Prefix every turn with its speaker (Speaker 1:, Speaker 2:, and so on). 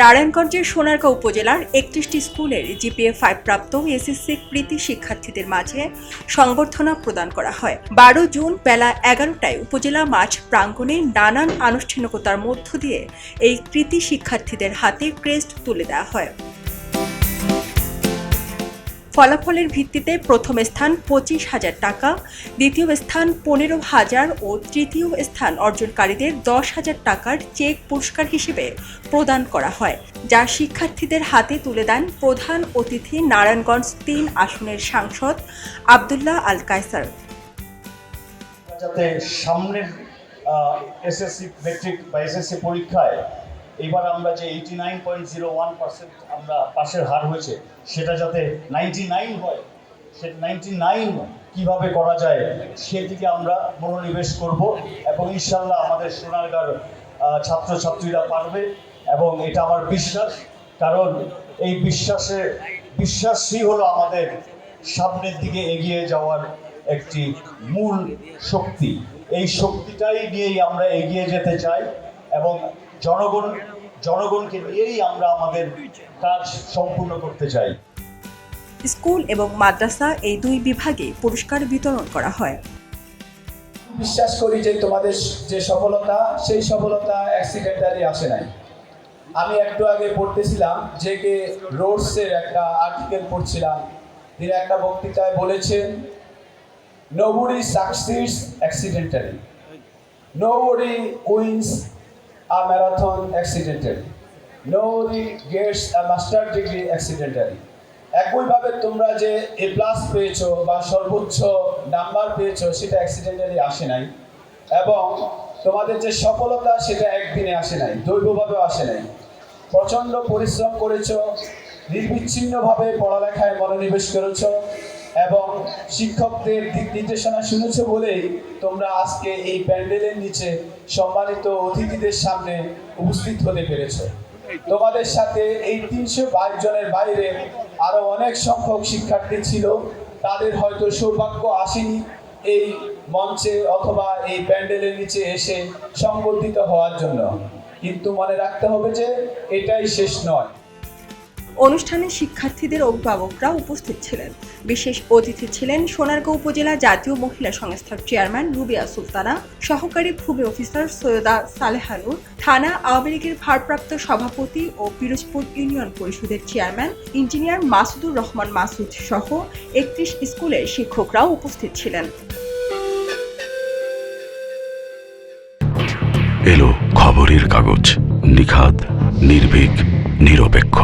Speaker 1: নারায়ণগঞ্জের সোনারগাঁও উপজেলার একত্রিশটি স্কুলের জিপিএ ফাইভ প্রাপ্ত এসএসসি কৃতি শিক্ষার্থীদের মাঝে সংবর্ধনা প্রদান করা হয়। বারো জুন বেলা এগারোটায় উপজেলা মাঠ প্রাঙ্গণে নানান আনুষ্ঠানিকতার মধ্য দিয়ে এই কৃতি শিক্ষার্থীদের হাতে ক্রেস্ট তুলে দেওয়া হয়। ফলাফলের ভিত্তিতে প্রথম স্থান পঁচিশ হাজার টাকা, দ্বিতীয় স্থান পনেরো হাজার ও তৃতীয় স্থান অর্জনকারীদের দশ হাজার টাকার চেক পুরস্কার হিসেবে প্রদান করা হয়, যা শিক্ষার্থীদের হাতে তুলে দেন প্রধান অতিথি নারায়ণগঞ্জ তিন আসনের সাংসদ আবদুল্লাহ আল কায়সার।
Speaker 2: সামনের এসএসসি মেট্রিক বা এসএসসি পরীক্ষায় এবার আমরা যে eighty nine point zero one percent আমরা পাশের হার হয়েছে, সেটা যাতে নাইনটি নাইন হয় সেটা নাইনটি নাইন কীভাবে করা যায়, সেদিকে আমরা মনোনিবেশ করব এবং ইনশাল্লাহ আমাদের সোনারগাঁর ছাত্রছাত্রীরা পারবে এবং এটা আমার বিশ্বাস, কারণ এই বিশ্বাসে, বিশ্বাসই হলো আমাদের সামনের দিকে এগিয়ে যাওয়ার একটি মূল শক্তি। এই শক্তিটাই নিয়েই আমরা এগিয়ে যেতে চাই এবং জনগণ জনগণকে নিয়েই আমরা আমাদের কাজ সম্পূর্ণ করতে চাই।
Speaker 1: স্কুল এবং মাদ্রাসা এই দুই বিভাগে পুরস্কার বিতরণ করা হয়।
Speaker 3: বিশ্বাস করি যে তোমাদের যে সফলতা সেই সফলতা অ্যাক্সিডেন্টালি আসে নাই। আমি একটু আগে পড়তেছিলাম যে কে রোডসের একটা আর্টিকেল পড়ছিলাম। তিনি একটা বক্তৃতায় বলেছেন nobody succeeds accidentally nobody wins a marathon accidentally nobody gets a master degree accidentally একইভাবে তোমরা যে এ প্লাস পেয়েছ বা সর্বোচ্চ নাম্বার পেয়েছ, সেটা অ্যাক্সিডেন্টালি আসে নাই। এবং তোমাদের যে সফলতা, সেটা একদিনে আসে নাই, দৈবভাবেও আসে নাই। প্রচণ্ড পরিশ্রম করেছ, নির্বিচ্ছিন্নভাবে পড়ালেখায় মনোনিবেশ করেছ এবং শিক্ষকদের দিক নির্দেশনা শুনেছো বলেই তোমরা আজকে এই প্যান্ডেলের নিচে সম্মানিত অতিথিদের সামনে উপস্থিত হতে পেরেছ। তোমাদের সাথে এই তিনশো বাইশ জনের বাইরে আরও অনেক সংখ্যক শিক্ষার্থী ছিল। তাদের হয়তো সৌভাগ্য আসেনি এই মঞ্চে অথবা এই প্যান্ডেলের নিচে এসে সংবর্ধিত হওয়ার জন্য। কিন্তু মনে রাখতে হবে যে এটাই শেষ নয়।
Speaker 1: অনুষ্ঠানে শিক্ষার্থীদের অভিভাবকরা উপস্থিত ছিলেন। বিশেষ অতিথি ছিলেন সোনারগাঁও উপজেলা জাতীয় মহিলা সংস্থার চেয়ারম্যান রুবিয়া সুলতানা, সহকারী ভূমি অফিসার সৈয়দা সালেহানুর থানা আওয়ামী লীগের ভারপ্রাপ্ত সভাপতি ও পিরোজপুর ইউনিয়ন পরিষদের চেয়ারম্যান ইঞ্জিনিয়ার মাসুদুর রহমান মাসুদ সহ একত্রিশ স্কুলের শিক্ষকরাও উপস্থিত ছিলেন।
Speaker 4: এলো খবরের কাগজ, নিখাদ, নির্ভীক, নিরপেক্ষ।